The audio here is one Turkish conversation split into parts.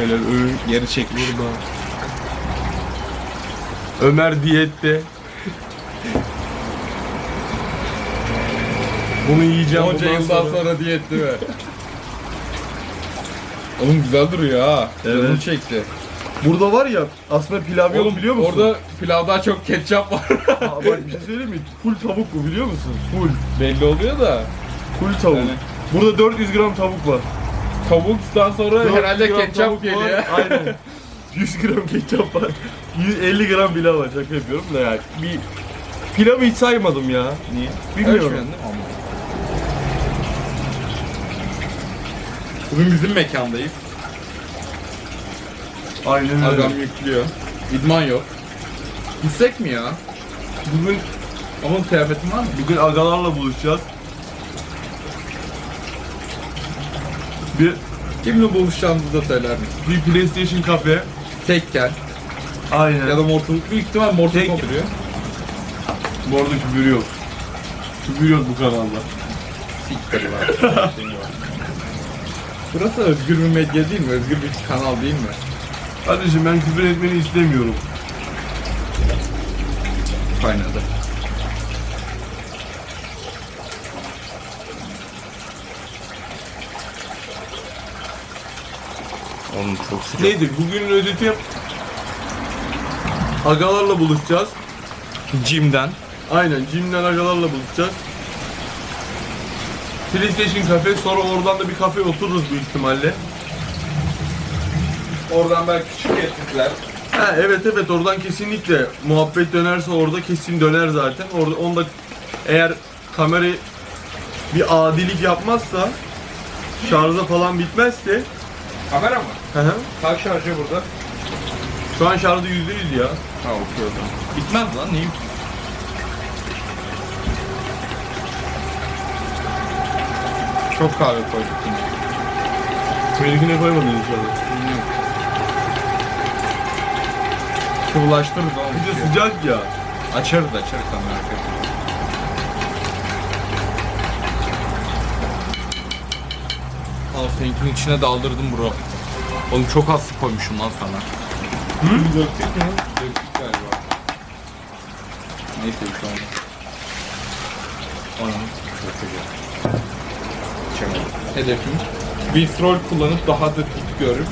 Öyle ö Geri çekmiş. burada. Ömer diyette. Bunu yiyeceğim Onca bundan yıldan sonra. sonra diyet değil mi? Oğlum güzel duruyor ha. Evet. Canım çekti. Burada var ya aslında pilav yok Oğlum biliyor musun? Orada pilavdan çok ketçap var. Aa, bak bir şey söyleyeyim mi? Full tavuk bu biliyor musun? Full. Belli oluyor da. Full tavuk. Yani- Burada 400 gram tavuk var. Tavuktan sonra 400 herhalde ketçap tavuk geliyor. Var. Aynen. 100 gram ketçap var. 150 gram pilav var. Şaka yapıyorum da yani. Bir pilavı hiç saymadım ya. Niye? Bilmiyorum. Ölçmüyorsun değil mi? Ama. Bugün bizim mekandayız. Aynen öyle. Adam yüklüyor. İdman yok. Gitsek mi ya? Bugün Ama kıyafetin var mı? bugün agalarla buluşacağız. Bir Kimle buluşacağımızı da söyler misin? bir PlayStation kafe. Tekken Aynen. ya da Mortal Büyük ihtimal Mortal Tek- Kombat duruyor. bu arada küfür yok. Küfür yok bu kanalda. Siktir var. Burası özgür bir medya değil mi? Özgür bir kanal değil mi? Kardeşim ben küfür etmeni istemiyorum. Kaynadı. Oğlum çok sıcak. Neydi? Bugünün özeti agalarla buluşacağız. Jim'den. Aynen Jim'den agalarla buluşacağız. PlayStation kafe sonra oradan da bir kafe otururuz büyük ihtimalle. Oradan belki küçük ettikler. Ha evet evet oradan kesinlikle muhabbet dönerse orada kesin döner zaten. Orada onda eğer kamerayı bir adilik yapmazsa şarjı falan bitmezse Kamera mı? hı hı. Kaç şarjı burada? şu an şarjı yüzde yüz ya. Ha okuyordum. Bitmez lan neyim? Çok kahve koyduk yine. Benimkine koymadın inşallah. Bilmiyorum. Sıvılaştırırız oğlum. Bir de sıcak ya. Açarız açarız sen merak etme. Al seninkinin içine daldırdım bro. Oğlum çok az su koymuşum lan sana. Döktük mü? Döktük galiba. Neyse şey olmaz. Anam. Hedefim Winstrol kullanıp daha da dik görüp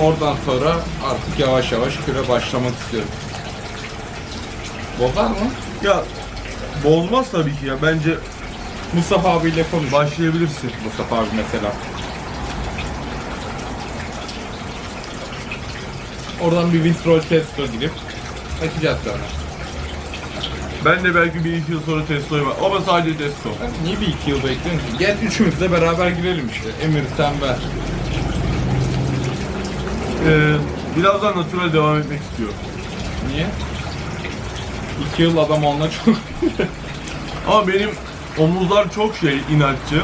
oradan sonra artık yavaş yavaş küre başlamak istiyorum. Bozar mı? Ya bozmaz tabii ki ya. Bence Mustafa abiyle konuş. başlayabilirsin. Mustafa abi mesela. Oradan bir Winstrol tester girip açacağız sonra. Ben de belki bir iki yıl sonra Tesla'yı var. Ama sadece Tesla. Ben niye bir iki yıl bekliyorum ki? Gel üçümüz de beraber girelim işte. Emir, sen, ben. Ee, biraz daha natural devam etmek istiyorum. Niye? İki yıl adam onunla çok... Ama benim omuzlar çok şey inatçı.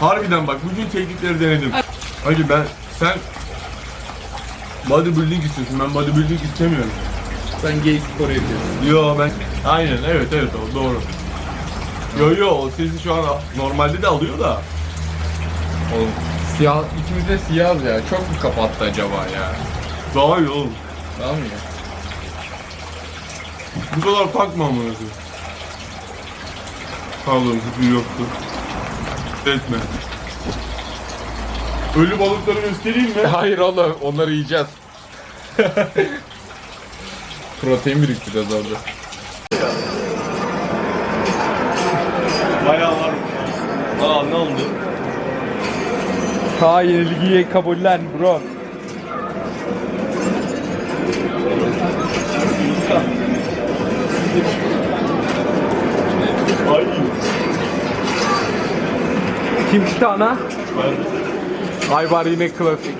Harbiden bak bütün teknikleri denedim. Hacı ben sen bodybuilding istiyorsun. Ben bodybuilding istemiyorum. sen gay spor yapıyorsun. Yo ben aynen evet evet o doğru. Yo yo o sesi şu an normalde de alıyor da. Oğlum siyah, ikimiz de siyahız ya. Çok mu kapattı acaba ya? Daha iyi oğlum. Tamam mı ya? Bu kadar takma amına koyayım. Pardon küfür yoktu. Etme. Ölü balıkları göstereyim mi? Hayır oğlum, onları yiyeceğiz. Protein biriktiriyoruz orada. Bayağı var. Aa ne oldu? Ha yenilgiyi kabullen bro. Ay. Kim çıktı ana? Aybar yine klasik.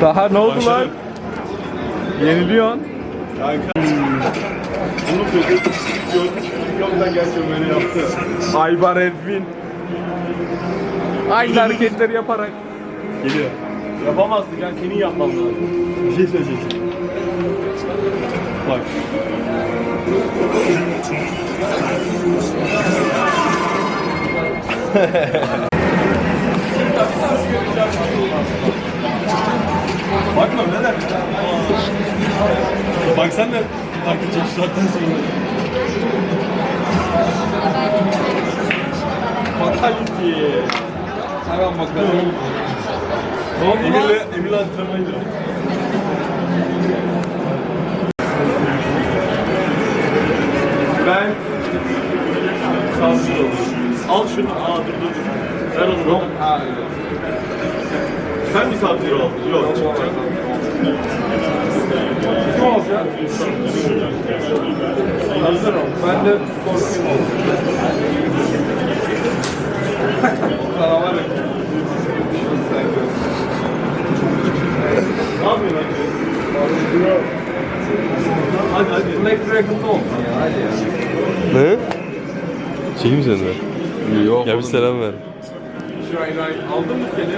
Daha ne oldu lan? Yeniliyorsun. Aybar Edwin. Aynı hareketleri yaparak. Geliyor. Yapamazsın gel senin yapman lazım. Bir şey söyleyeceksin. Bak. Bakma neler? Bak sen de edecek şu saatten sonra. Fatality. Hemen bakalım. Emir'le, Emir'le antrenmana gidiyorum. Ben olayım. Al şunu. Aa dur dur. Ver onu. Yok. Ha öyle. Sen mi savcı ol? Yok. Kim olacak? Hazır ol. Ben de korkayım. Sana var ya. Ne yapıyorsun lan? Hadi hadi. Black Dragon'da olsun ya hadi ya. Ne? Çekeyim seni de? Yok. Ya bir selam ver. Şurayı aldın mı seni?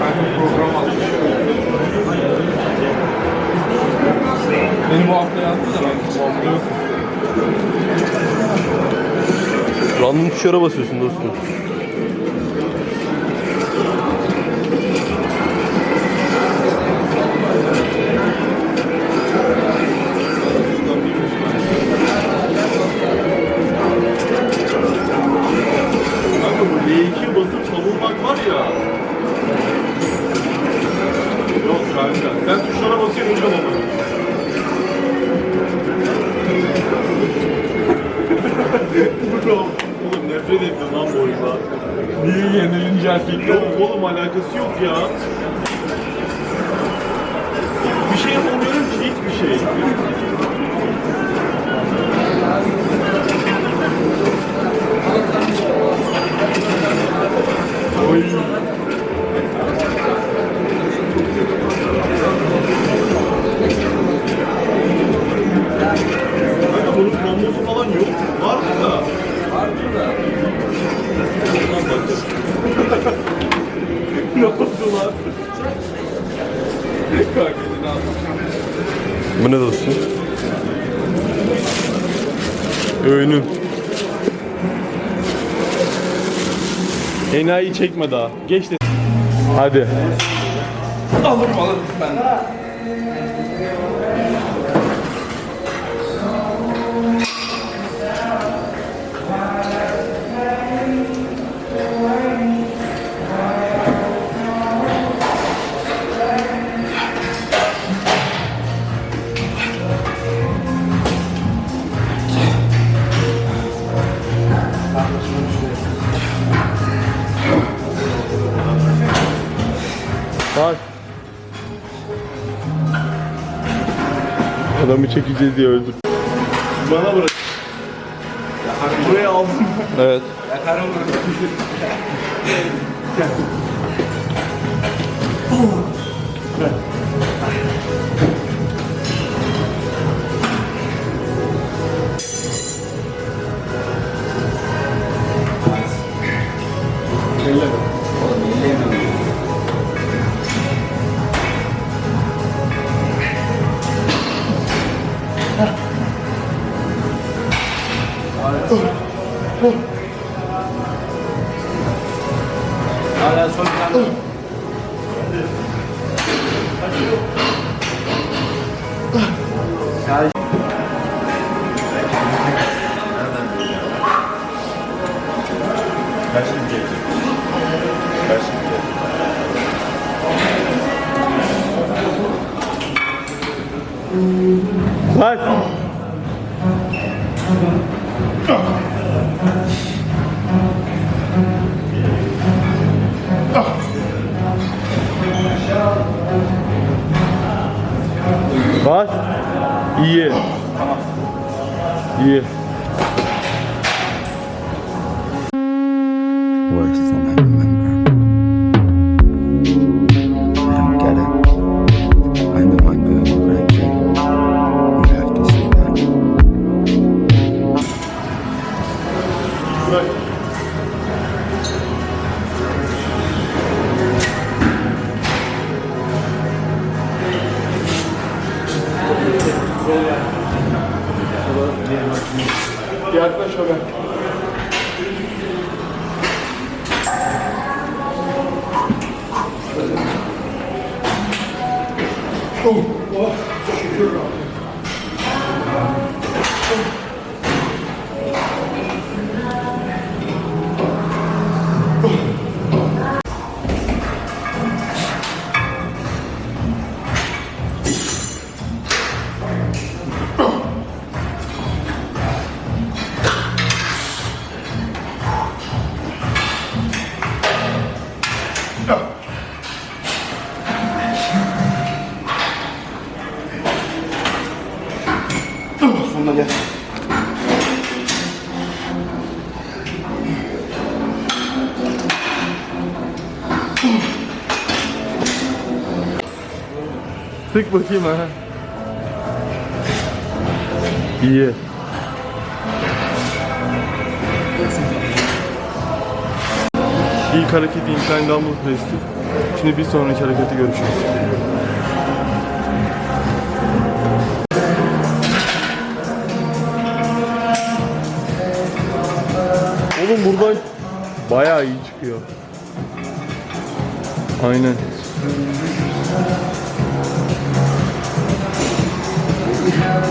Ben bir program almışım. Beni bu hafta yazdı da ben bu hafta yok. Random tuşlara basıyorsun dostum. Oyundan. Niye yenilince erkekler Yok oğlum alakası yok ya. Bir şey yapamıyorum ki hiçbir şey. Oy. Bunun kombosu falan yok. Var mı da? vardı da. İnan. Bu ne dostum? Öğünüm. Enayi çekme daha. Geç de. Hadi. Alırım alırım ben. Adamı çekeceğiz diye öldüm. Bana bırak. Buraya aldım. Evet. Bak. İyi. Sık bakayım ha. İyi. İlk hareketi incline dumbbell press'ti. Şimdi bir sonraki hareketi görüşürüz. Oğlum buradan bayağı iyi çıkıyor. Aynen. Wow.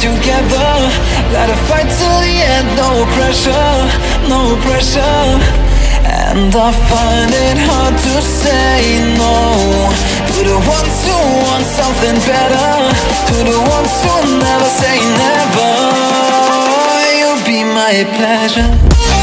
Together. Gotta fight till the end, no pressure, no pressure. And I find it hard to say no to the ones who want something better, to the ones who never say never. You'll be my pleasure.